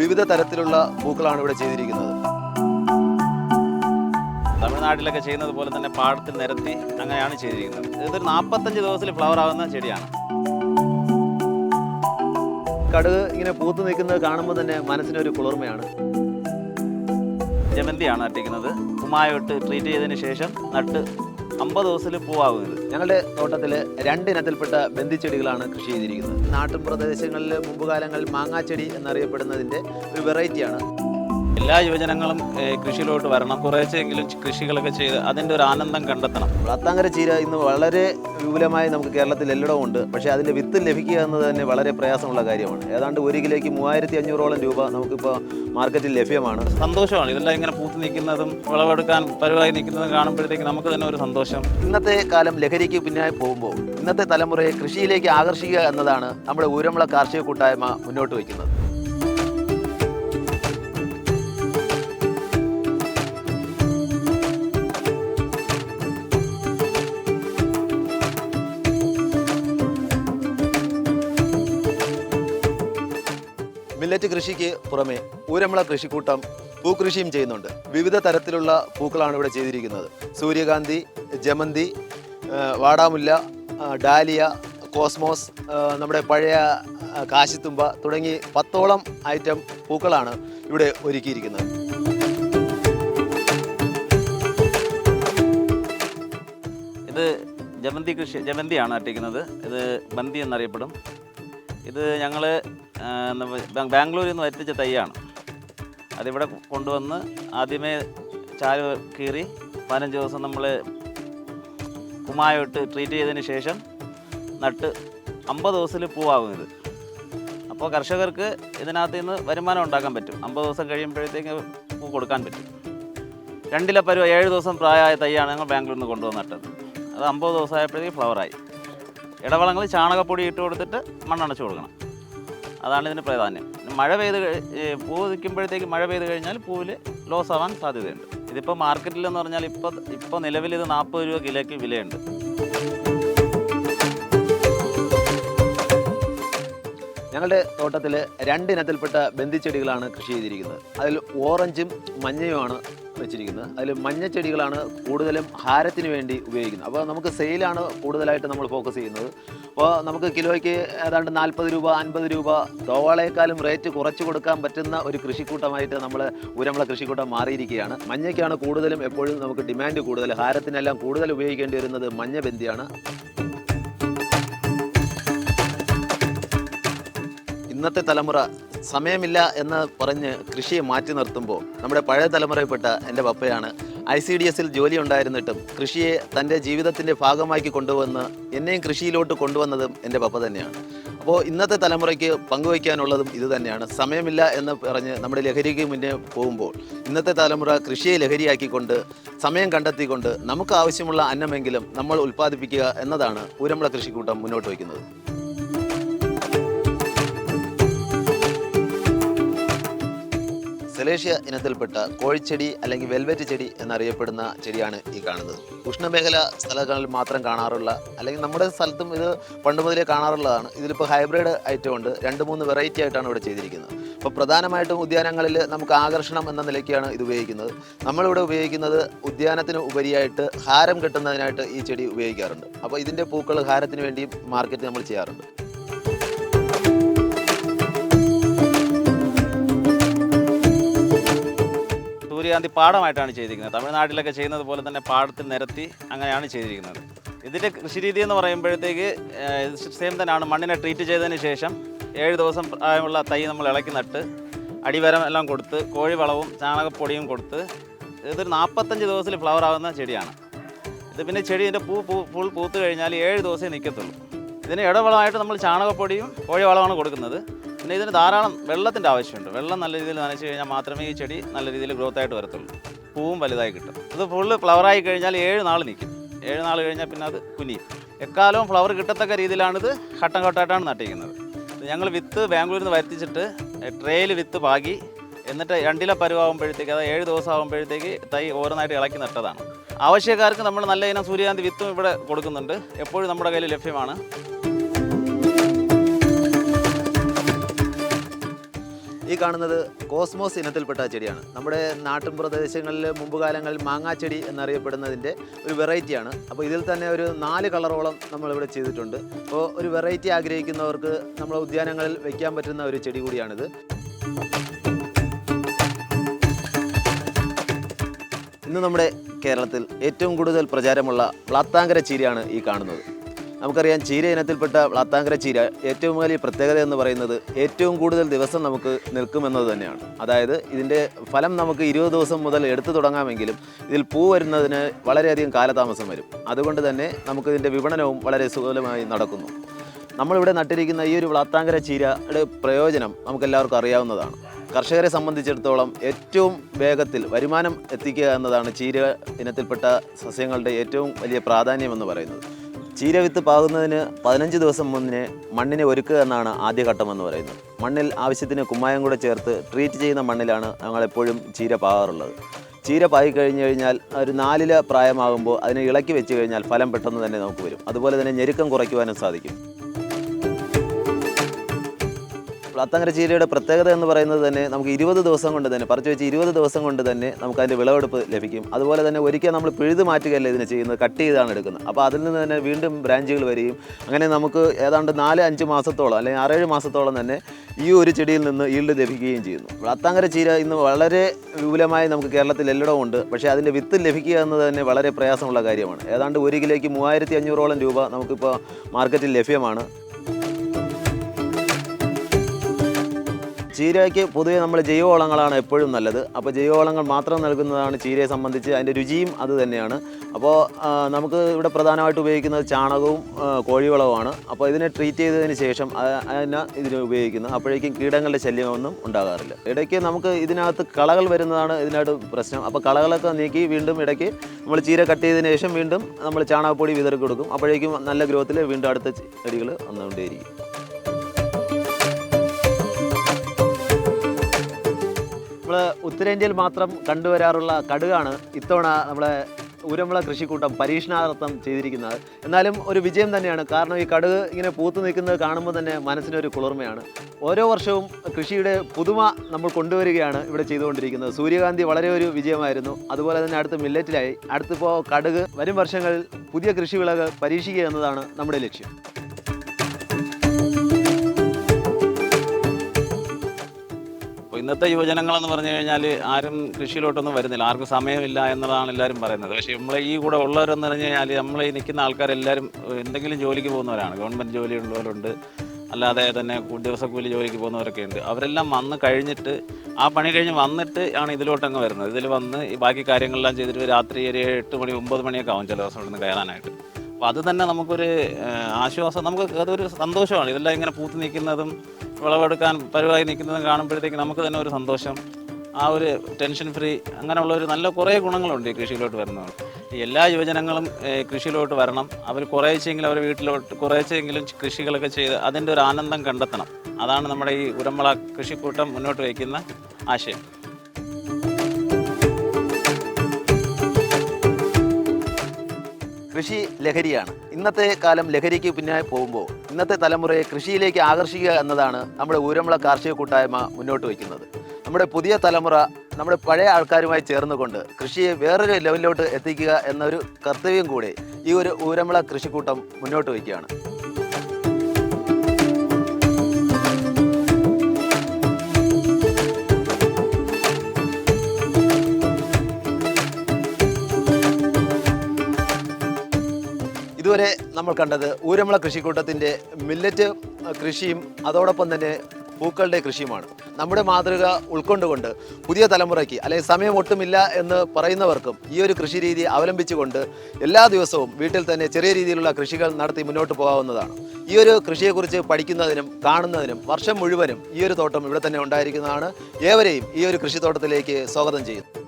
വിവിധ തരത്തിലുള്ള പൂക്കളാണ് ഇവിടെ ചെയ്തിരിക്കുന്നത്. തമിഴ്നാട്ടിലൊക്കെ ചെയ്യുന്നത് പോലെ തന്നെ പാടത്തിൽ നിരത്തി അങ്ങനെയാണ് ചെയ്തിരിക്കുന്നത്. ഇതൊരു നാൽപ്പത്തഞ്ച് ദിവസത്തിൽ ഫ്ലവർ ആവുന്ന ചെടിയാണ്. കടുക് ഇങ്ങനെ പൂത്ത് നിൽക്കുന്നത് കാണുമ്പോൾ തന്നെ മനസ്സിനൊരു കുളിർമയാണ്. ജമന്തിയാണ് നട്ടിരിക്കുന്നത്. കുമ്മായോട്ട് ട്രീറ്റ് ചെയ്തതിന് ശേഷം നട്ട് അമ്പത് ദിവസത്തിൽ പൂവാകുന്നത്. ഞങ്ങളുടെ തോട്ടത്തിൽ രണ്ട് ഇനത്തിൽപ്പെട്ട ബന്ദിച്ചെടികളാണ് കൃഷി ചെയ്തിരിക്കുന്നത്. നാട്ടിൻ പ്രദേശങ്ങളിൽ മുമ്പ് കാലങ്ങളിൽ മാങ്ങാച്ചെടി എന്നറിയപ്പെടുന്നതിന്റെ ഒരു വെറൈറ്റിയാണ്. എല്ലാ യുവജനങ്ങളും കൃഷിയിലോട്ട് വരണം. കുറേശ്ശെങ്കിലും കൃഷികളൊക്കെ ചെയ്ത് അതിന്റെ ഒരു ആനന്ദം കണ്ടെത്തണം. വളത്താങ്കര ചീര ഇന്ന് വളരെ വിപുലമായി നമുക്ക് കേരളത്തിൽ എല്ലായിടവും ഉണ്ട്. പക്ഷേ അതിന്റെ വിത്ത് ലഭിക്കുക എന്നത് തന്നെ വളരെ പ്രയാസമുള്ള കാര്യമാണ്. ഏതാണ്ട് ഒരു കിലോയ്ക്ക് മൂവായിരത്തി അഞ്ഞൂറോളം രൂപ നമുക്കിപ്പോൾ മാർക്കറ്റിൽ ലഭ്യമാണ്. സന്തോഷമാണ്. ഇതെല്ലാം ഇങ്ങനെ പൂത്ത് നിൽക്കുന്നതും വിളവെടുക്കാൻ പരുവായി നിൽക്കുന്നതും കാണുമ്പോഴത്തേക്ക് നമുക്ക് തന്നെ ഒരു സന്തോഷം. ഇന്നത്തെ കാലം ലഹരിക്ക് പിന്നായി പോകുമ്പോൾ ഇന്നത്തെ തലമുറയെ കൃഷിയിലേക്ക് ആകർഷിക്കുക എന്നതാണ് നമ്മുടെ ഊരമുള കാർഷിക കൂട്ടായ്മ മുന്നോട്ട് വയ്ക്കുന്നത്. മില്ലറ്റ് കൃഷിക്ക് പുറമെ ഊരമുള കൃഷിക്കൂട്ടം പൂക്കൃഷിയും ചെയ്യുന്നുണ്ട്. വിവിധ തരത്തിലുള്ള പൂക്കളാണ് ഇവിടെ ചെയ്തിരിക്കുന്നത്. സൂര്യകാന്തി ജമന്തി വാടാമുല്ല ഡാലിയ കോസ്മോസ് നമ്മുടെ പഴയ കാശിത്തുമ്പ തുടങ്ങി പത്തോളം ഐറ്റം പൂക്കളാണ് ഇവിടെ ഒരുക്കിയിരിക്കുന്നത്. ഇത് ജമന്തി കൃഷി ജമന്തിയാണ് നട്ടിരിക്കുന്നത്. ഇത് ബന്തി എന്നറിയപ്പെടും. ഇത് ഞങ്ങൾ ബാംഗ്ലൂരിൽ നിന്ന് വരുത്തിച്ച തൈയാണ്. അതിവിടെ കൊണ്ടുവന്ന് ആദ്യമേ ചാൽ കീറി പതിനഞ്ച് ദിവസം നമ്മൾ കുമായിട്ട് ട്രീറ്റ് ചെയ്തതിന് ശേഷം നട്ട് അമ്പത് ദിവസത്തിൽ പൂവാകും ഇത് അപ്പോൾ കർഷകർക്ക് ഇതിനകത്ത് നിന്ന് വരുമാനം ഉണ്ടാക്കാൻ പറ്റും. അമ്പത് ദിവസം കഴിയുമ്പോഴത്തേക്ക് പൂ കൊടുക്കാൻ പറ്റും. രണ്ടില പരുവ ഏഴ് ദിവസം പ്രായമായ തൈയാണ് ഞങ്ങൾ ബാംഗ്ലൂരിൽ നിന്ന് കൊണ്ടുവന്ന് നട്ടത്. അത് അമ്പത് ദിവസമായപ്പോഴത്തേക്ക് ഫ്ലവറായി ഇടവളങ്ങൾ ചാണകപ്പൊടി ഇട്ട് കൊടുത്തിട്ട് മണ്ണണച്ച് കൊടുക്കണം. അതാണ് ഇതിന് പ്രാധാന്യം. മഴ പെയ്ത് പൂ നിൽക്കുമ്പോഴത്തേക്ക് മഴ പെയ്ത് കഴിഞ്ഞാൽ പൂവിൽ ലോസ് ആവാൻ സാധ്യതയുണ്ട്. ഇതിപ്പോൾ മാർക്കറ്റിലെന്ന് പറഞ്ഞാൽ ഇപ്പോൾ ഇപ്പോൾ നിലവിൽ ഇത് നാൽപ്പത് രൂപ കിലോയ്ക്ക് വിലയുണ്ട്. ഞങ്ങളുടെ തോട്ടത്തിൽ രണ്ടിനത്തിൽപ്പെട്ട ബന്ധിച്ചെടികളാണ് കൃഷി ചെയ്തിരിക്കുന്നത്. അതിൽ ഓറഞ്ചും മഞ്ഞയുമാണ് വെച്ചിരിക്കുന്നത്. അതിൽ മഞ്ഞച്ചെടികളാണ് കൂടുതലും ഹാരത്തിന് വേണ്ടി ഉപയോഗിക്കുന്നത്. അപ്പോൾ നമുക്ക് സെയിലാണ് കൂടുതലായിട്ട് നമ്മൾ ഫോക്കസ് ചെയ്യുന്നത്. അപ്പോൾ നമുക്ക് കിലോയ്ക്ക് ഏതാണ്ട് നാൽപ്പത് രൂപ അൻപത് രൂപ ദോവാളേക്കാളും റേറ്റ് കുറച്ച് കൊടുക്കാൻ പറ്റുന്ന ഒരു കൃഷിക്കൂട്ടമായിട്ട് നമ്മൾ ഊരമ്പള കൃഷിക്കൂട്ടം മാറിയിരിക്കുകയാണ്. മഞ്ഞയ്ക്കാണ് കൂടുതലും എപ്പോഴും നമുക്ക് ഡിമാൻഡ് കൂടുതൽ. ഹാരത്തിനെല്ലാം കൂടുതൽ ഉപയോഗിക്കേണ്ടി വരുന്നത് മഞ്ഞ ബന്ദിയാണ് ഇന്നത്തെ തലമുറ സമയമില്ല എന്ന് പറഞ്ഞ് കൃഷിയെ മാറ്റി നിർത്തുമ്പോൾ നമ്മുടെ പഴയ തലമുറയിൽപ്പെട്ട എന്റെ പപ്പയാണ്. ഐ സി ഡി എസിൽ ജോലി ഉണ്ടായിരുന്നിട്ടും കൃഷിയെ തന്റെ ജീവിതത്തിന്റെ ഭാഗമാക്കി കൊണ്ടുവന്ന് എന്നെയും കൃഷിയിലോട്ട് കൊണ്ടുവന്നതും എന്റെ പപ്പ തന്നെയാണ്. അപ്പോൾ ഇന്നത്തെ തലമുറയ്ക്ക് പങ്കുവയ്ക്കാനുള്ളതും ഇത് തന്നെയാണ്. സമയമില്ല എന്ന് പറഞ്ഞ് നമ്മുടെ ലഹരിക്ക് മുന്നേ പോകുമ്പോൾ ഇന്നത്തെ തലമുറ കൃഷിയെ ലഹരിയാക്കിക്കൊണ്ട് സമയം കണ്ടെത്തിക്കൊണ്ട് നമുക്ക് ആവശ്യമുള്ള അന്നമെങ്കിലും നമ്മൾ ഉൽപ്പാദിപ്പിക്കുക എന്നതാണ് ഊരമ്പള കൃഷിക്കൂട്ടം മുന്നോട്ട് വയ്ക്കുന്നത്. സെലേഷ്യ ഇനത്തിൽപ്പെട്ട കോഴിച്ചെടി അല്ലെങ്കിൽ വെൽവെറ്റ് ചെടി എന്നറിയപ്പെടുന്ന ചെടിയാണ് ഈ കാണുന്നത്. ഉഷ്ണമേഖല സ്ഥലങ്ങളിൽ മാത്രം കാണാറുള്ള അല്ലെങ്കിൽ നമ്മുടെ സ്ഥലത്തും ഇത് പണ്ട് മുതലേ കാണാറുള്ളതാണ്. ഇതിലിപ്പോൾ ഹൈബ്രിഡ് ഐറ്റം ഉണ്ട്. രണ്ട് മൂന്ന് വെറൈറ്റി ആയിട്ടാണ് ഇവിടെ ചെയ്തിരിക്കുന്നത്. അപ്പോൾ പ്രധാനമായിട്ടും ഉദ്യാനങ്ങളിൽ നമുക്ക് ആകർഷണം എന്ന നിലയ്ക്കാണ് ഇത് ഉപയോഗിക്കുന്നത്. നമ്മളിവിടെ ഉപയോഗിക്കുന്നത് ഉദ്യാനത്തിന് ഉപരിയായിട്ട് ഹാരം കെട്ടുന്നതിനായിട്ട് ഈ ചെടി ഉപയോഗിക്കാറുണ്ട്. അപ്പോൾ ഇതിന്റെ പൂക്കൾ ഹാരത്തിന് വേണ്ടിയും മാർക്കറ്റ് നമ്മൾ ചെയ്യാറുണ്ട്. സൂര്യകാന്തി പാടമായിട്ടാണ് ചെയ്തിരിക്കുന്നത്. തമിഴ്നാട്ടിലൊക്കെ ചെയ്യുന്നത് പോലെ തന്നെ പാടത്തിൽ നിരത്തി അങ്ങനെയാണ് ചെയ്തിരിക്കുന്നത്. ഇതിന്റെ കൃഷി രീതി എന്ന് പറയുമ്പോഴത്തേക്ക് സെയിം തന്നെയാണ്. മണ്ണിനെ ട്രീറ്റ് ചെയ്തതിന് ശേഷം ഏഴ് ദിവസം പ്രായമുള്ള തൈ നമ്മൾ ഇളക്കി നട്ട് അടിവരം എല്ലാം കൊടുത്ത് കോഴി വളവും ചാണകപ്പൊടിയും കൊടുത്ത് ഇതൊരു നാൽപ്പത്തഞ്ച് ദിവസത്തിൽ ഫ്ലവർ ആകുന്ന ചെടിയാണ്. ഇത് പിന്നെ ചെടീന്റെ പൂ പൂ ഫുൾ പൂത്ത് കഴിഞ്ഞാൽ ഏഴ് ദിവസമേ നിൽക്കത്തുള്ളൂ. ഇതിന് ഇടവളമായിട്ട് നമ്മൾ ചാണകപ്പൊടിയും കോഴി വളമാണ് കൊടുക്കുന്നത്. പിന്നെ ഇതിന് ധാരാളം വെള്ളത്തിന്റെ ആവശ്യമുണ്ട്. വെള്ളം നല്ല രീതിയിൽ നനച്ച് കഴിഞ്ഞാൽ മാത്രമേ ഈ ചെടി നല്ല രീതിയിൽ ഗ്രോത്ത് ആയിട്ട് വരത്തുള്ളൂ. പൂവും വലുതായി കിട്ടും. ഇത് ഫുള്ള് ഫ്ലവറായി കഴിഞ്ഞാൽ ഏഴ് നാൾ നിൽക്കും ഏഴ് നാൾ കഴിഞ്ഞാൽ പിന്നെ അത് കുനിയും. എക്കാലവും ഫ്ലവർ കിട്ടത്തക്ക രീതിയിലാണിത് ഘട്ടം ഘട്ടമായിട്ടാണ് നട്ടിരിക്കുന്നത്. ഞങ്ങൾ വിത്ത് ബാംഗ്ലൂരിൽ നിന്ന് വരുത്തിച്ചിട്ട് ട്രേയിൽ വിത്ത് പാകി എന്നിട്ട് രണ്ടില പരുവാകുമ്പോഴത്തേക്ക് അതായത് ഏഴ് ദിവസം ആകുമ്പോഴത്തേക്ക് തൈ ഓരോന്നായിട്ട് ഇളക്കി നട്ടതാണ്. ആവശ്യക്കാർക്ക് നമ്മൾ നല്ല ഇനം സൂര്യകാന്തി വിത്തും ഇവിടെ കൊടുക്കുന്നുണ്ട്. എപ്പോഴും നമ്മുടെ കയ്യിൽ ലഭ്യമാണ്. ഈ കാണുന്നത് കോസ്മോസ് ഇനത്തിൽപ്പെട്ട ചെടിയാണ്. നമ്മുടെ നാട്ടിൻ പ്രദേശങ്ങളിൽ മുമ്പ് കാലങ്ങളിൽ മാങ്ങാച്ചെടി എന്നറിയപ്പെടുന്നതിന്റെ ഒരു വെറൈറ്റിയാണ്. അപ്പോൾ ഇതിൽ തന്നെ ഒരു നാല് കളറോളം നമ്മളിവിടെ ചെയ്തിട്ടുണ്ട്. അപ്പോൾ ഒരു വെറൈറ്റി ആഗ്രഹിക്കുന്നവർക്ക് നമ്മളെ ഉദ്യാനങ്ങളിൽ വയ്ക്കാൻ പറ്റുന്ന ഒരു ചെടി കൂടിയാണിത്. ഇന്ന് നമ്മുടെ കേരളത്തിൽ ഏറ്റവും കൂടുതൽ പ്രചാരമുള്ള വ്ളാത്താങ്കര ചീരയാണ് ഈ കാണുന്നത്. നമുക്കറിയാം ചീര ഇനത്തിൽപ്പെട്ട വ്ളാത്താങ്കര ചീര ഏറ്റവും വലിയ പ്രത്യേകത എന്ന് പറയുന്നത് ഏറ്റവും കൂടുതൽ ദിവസം നമുക്ക് നിൽക്കുമെന്നത് തന്നെയാണ്. അതായത് ഇതിന്റെ ഫലം നമുക്ക് ഇരുപത് ദിവസം മുതൽ എടുത്തു തുടങ്ങാമെങ്കിലും ഇതിൽ പൂ വരുന്നതിന് വളരെയധികം കാലതാമസം വരും. അതുകൊണ്ട് തന്നെ നമുക്കിതിന്റെ വിപണനവും വളരെ സുഗമമായി നടക്കുന്നു. നമ്മളിവിടെ നട്ടിരിക്കുന്ന ഈ ഒരു വ്ളാത്താങ്കര ചീരയുടെ പ്രയോജനം നമുക്കെല്ലാവർക്കും അറിയാവുന്നതാണ്. കർഷകരെ സംബന്ധിച്ചിടത്തോളം ഏറ്റവും വേഗത്തിൽ വരുമാനം എത്തിക്കുക എന്നതാണ് ചീര ഇനത്തിൽപ്പെട്ട സസ്യങ്ങളുടെ ഏറ്റവും വലിയ പ്രാധാന്യം എന്ന് പറയുന്നത്. ചീര വിത്ത് പാകുന്നതിന് പതിനഞ്ച് ദിവസം മുന്നേ മണ്ണിനെ ഒരുക്കുക എന്നാണ് ആദ്യഘട്ടം എന്ന് പറയുന്നത്. മണ്ണിൽ ആവശ്യത്തിന് കുമ്മായം കൂടെ ചേർത്ത് ട്രീറ്റ് ചെയ്യുന്ന മണ്ണിലാണ് ഞങ്ങൾ എപ്പോഴും ചീര പാകാറുള്ളത്. ചീര പായി കഴിഞ്ഞു കഴിഞ്ഞാൽ ഒരു നാലില പ്രായമാകുമ്പോൾ അതിനെ ഇളക്കി വെച്ച് കഴിഞ്ഞാൽ ഫലം പെട്ടെന്ന് തന്നെ നമുക്ക് വരും. അതുപോലെ തന്നെ ഞെരുക്കം കുറയ്ക്കുവാനും സാധിക്കും. പ്ലാത്തങ്കര ചീരയുടെ പ്രത്യേകത എന്ന് പറയുന്നത് തന്നെ നമുക്ക് ഇരുപത് ദിവസം കൊണ്ട് തന്നെ പറിച്ചു വെച്ച് ഇരുപത് ദിവസം കൊണ്ട് തന്നെ നമുക്ക് അതിന്റെ വിളവെടുപ്പ് ലഭിക്കും. അതുപോലെ തന്നെ ഒരിക്കൽ നമ്മൾ പിഴുത് മാറ്റുകയല്ല ഇതിന് ചെയ്യുന്നത്? കട്ട് ചെയ്താണ് എടുക്കുന്നത്. അപ്പോൾ അതിൽ നിന്ന് തന്നെ വീണ്ടും ബ്രാഞ്ചുകൾ വരികയും അങ്ങനെ നമുക്ക് ഏതാണ്ട് നാല് അഞ്ച് മാസത്തോളം അല്ലെങ്കിൽ ആറേഴ് മാസത്തോളം തന്നെ ഈ ഒരു ചെടിയിൽ നിന്ന് ഈൽഡ് ലഭിക്കുകയും ചെയ്യുന്നു. പ്ലാത്താങ്കര ചീര ഇന്ന് വളരെ വിപുലമായി നമുക്ക് കേരളത്തിൽ എല്ലായിടവും ഉണ്ട്. പക്ഷേ അതിന്റെ വിത്ത് ലഭിക്കുക എന്നത് തന്നെ വളരെ പ്രയാസമുള്ള കാര്യമാണ്. ഏതാണ്ട് ഒരു കിലോയ്ക്ക് മൂവായിരത്തി അഞ്ഞൂറോളം രൂപ നമുക്കിപ്പോൾ മാർക്കറ്റിൽ ലഭ്യമാണ്. ചീരയ്ക്ക് പൊതുവേ നമ്മൾ ജൈവവളങ്ങളാണ് എപ്പോഴും നല്ലത്. അപ്പോൾ ജൈവവളങ്ങൾ മാത്രം നൽകുന്നതാണ് ചീരയെ സംബന്ധിച്ച് അതിന്റെ രുചിയും അത് തന്നെയാണ്. അപ്പോൾ നമുക്ക് ഇവിടെ പ്രധാനമായിട്ട് ഉപയോഗിക്കുന്നത് ചാണകവും കോഴിവളവുമാണ്. അപ്പോൾ ഇതിനെ ട്രീറ്റ് ചെയ്തതിന് ശേഷം അതിനെ ഇതിന് ഉപയോഗിക്കുന്നത് അപ്പോഴേക്കും കീടങ്ങളുടെ ശല്യമൊന്നും ഉണ്ടാകാറില്ല. ഇടയ്ക്ക് നമുക്ക് ഇതിനകത്ത് കളകൾ വരുന്നതാണ് ഇതിനകത്ത് പ്രശ്നം. അപ്പോൾ കളകളൊക്കെ നീക്കി വീണ്ടും ഇടയ്ക്ക് നമ്മൾ ചീര കട്ട് ചെയ്തതിന് ശേഷം വീണ്ടും നമ്മൾ ചാണകപ്പൊടി വിതറി കൊടുക്കും. അപ്പോഴേക്കും നല്ല ഗ്രോത്തിൽ വീണ്ടും അടുത്ത ചെടികൾ വന്നുകൊണ്ടേയിരിക്കും. നമ്മൾ ഉത്തരേന്ത്യയിൽ മാത്രം കണ്ടുവരാറുള്ള കടുകാണ് ഇത്തവണ നമ്മളെ ഉരമുള കൃഷിക്കൂട്ടം പരീക്ഷണാർത്ഥം ചെയ്തിരിക്കുന്നത്. എന്നാലും ഒരു വിജയം തന്നെയാണ്. കാരണം ഈ കടുക് ഇങ്ങനെ പൂത്തു നിൽക്കുന്നത് കാണുമ്പോൾ തന്നെ മനസ്സിനൊരു കുളിർമയാണ്. ഓരോ വർഷവും കൃഷിയുടെ പുതുമ നമ്മൾ കൊണ്ടുവരികയാണ് ഇവിടെ ചെയ്തുകൊണ്ടിരിക്കുന്നത്. സൂര്യകാന്തി വളരെ ഒരു വിജയമായിരുന്നു. അതുപോലെ തന്നെ അടുത്ത് മില്ലറ്റിലായി അടുത്തിപ്പോൾ കടുക് വരും വർഷങ്ങളിൽ പുതിയ കൃഷിവിളകൾ പരീക്ഷിക്കുക എന്നതാണ് നമ്മുടെ ലക്ഷ്യം. അപ്പോൾ ഇന്നത്തെ യുവജനങ്ങളെന്ന് പറഞ്ഞു കഴിഞ്ഞാൽ ആരും കൃഷിയിലോട്ടൊന്നും വരുന്നില്ല. ആർക്കും സമയമില്ല എന്നതാണ് എല്ലാവരും പറയുന്നത്. പക്ഷേ നമ്മളെ ഈ കൂടെ ഉള്ളവരെന്ന് പറഞ്ഞു കഴിഞ്ഞാൽ നമ്മൾ ഈ നിൽക്കുന്ന ആൾക്കാരെല്ലാവരും എന്തെങ്കിലും ജോലിക്ക് പോകുന്നവരാണ്. ഗവൺമെന്റ് ജോലി ഉള്ളവരുണ്ട് അല്ലാതെ തന്നെ ദിവസക്കൂലി ജോലിക്ക് പോകുന്നവരൊക്കെ ഉണ്ട്. അവരെല്ലാം വന്ന് കഴിഞ്ഞിട്ട് ആ പണി കഴിഞ്ഞ് വന്നിട്ട് ആണ് ഇതിലോട്ടങ്ങ് വരുന്നത്. ഇതിൽ വന്ന് ഈ ബാക്കി കാര്യങ്ങളെല്ലാം ചെയ്തിട്ട് രാത്രി ഒരു എട്ട് മണി ഒമ്പത് മണിയൊക്കെ ആവും ചില ദിവസം ഇവിടുന്ന് കയറാനായിട്ട്. അപ്പോൾ അത് തന്നെ നമുക്കൊരു ആശ്വാസം നമുക്ക് അതൊരു സന്തോഷമാണ്. ഇതെല്ലാം ഇങ്ങനെ പൂത്ത് നിൽക്കുന്നതും വിളവെടുക്കാൻ പരുവായി നിൽക്കുന്നതും കാണുമ്പോഴത്തേക്ക് നമുക്ക് തന്നെ ഒരു സന്തോഷം ആ ഒരു ടെൻഷൻ ഫ്രീ അങ്ങനെയുള്ള ഒരു നല്ല കുറേ ഗുണങ്ങളുണ്ട് ഈ കൃഷിയിലോട്ട് വരുന്നത് എല്ലാ യുവജനങ്ങളും കൃഷിയിലോട്ട് വരണം. അവർ കുറേശ്ശെങ്കിലും അവർ വീട്ടിലോട്ട് കുറേശ്ശെങ്കിലും കൃഷികളൊക്കെ ചെയ്ത് അതിന്റെ ഒരു ആനന്ദം കണ്ടെത്തണം. അതാണ് നമ്മുടെ ഈ ഉരമ്പള കൃഷിക്കൂട്ടം മുന്നോട്ട് വയ്ക്കുന്ന ആശയം. കൃഷി ലഹരിയാണ്. ഇന്നത്തെ കാലം ലഹരിക്ക് പിന്നായി പോകുമ്പോൾ ഇന്നത്തെ തലമുറയെ കൃഷിയിലേക്ക് ആകർഷിക്കുക എന്നതാണ് നമ്മുടെ ഊരമുള കാർഷിക കൂട്ടായ്മ മുന്നോട്ട് വയ്ക്കുന്നത്. നമ്മുടെ പുതിയ തലമുറ നമ്മുടെ പഴയ ആൾക്കാരുമായി ചേർന്നുകൊണ്ട് കൃഷിയെ വേറൊരു ലെവലിലോട്ട് എത്തിക്കുക എന്നൊരു കർത്തവ്യം കൂടി ഈ ഒരു ഊരമുള കൃഷിക്കൂട്ടം മുന്നോട്ട് വയ്ക്കുകയാണ്. നമ്മൾ കണ്ടത് ഊരമ്മള കൃഷിക്കൂട്ടത്തിന്റെ മില്ലറ്റ് കൃഷിയും അതോടൊപ്പം തന്നെ പൂക്കളുടെ കൃഷിയുമാണ്. നമ്മുടെ മാതൃക ഉൾക്കൊണ്ടുകൊണ്ട് പുതിയ തലമുറയ്ക്ക് അല്ലെങ്കിൽ സമയം ഒട്ടുമില്ല എന്ന് പറയുന്നവർക്കും ഈ ഒരു കൃഷി രീതി അവലംബിച്ചുകൊണ്ട് എല്ലാ ദിവസവും വീട്ടിൽ തന്നെ ചെറിയ രീതിയിലുള്ള കൃഷികൾ നടത്തി മുന്നോട്ട് പോകാവുന്നതാണ്. ഈ ഒരു കൃഷിയെക്കുറിച്ച് പഠിക്കുന്നതിനും കാണുന്നതിനും വർഷം മുഴുവനും ഈ ഒരു തോട്ടം ഇവിടെ തന്നെ ഉണ്ടായിരിക്കുന്നതാണ്. ഏവരെയും ഈ ഒരു കൃഷിത്തോട്ടത്തിലേക്ക് സ്വാഗതം ചെയ്യുന്നു.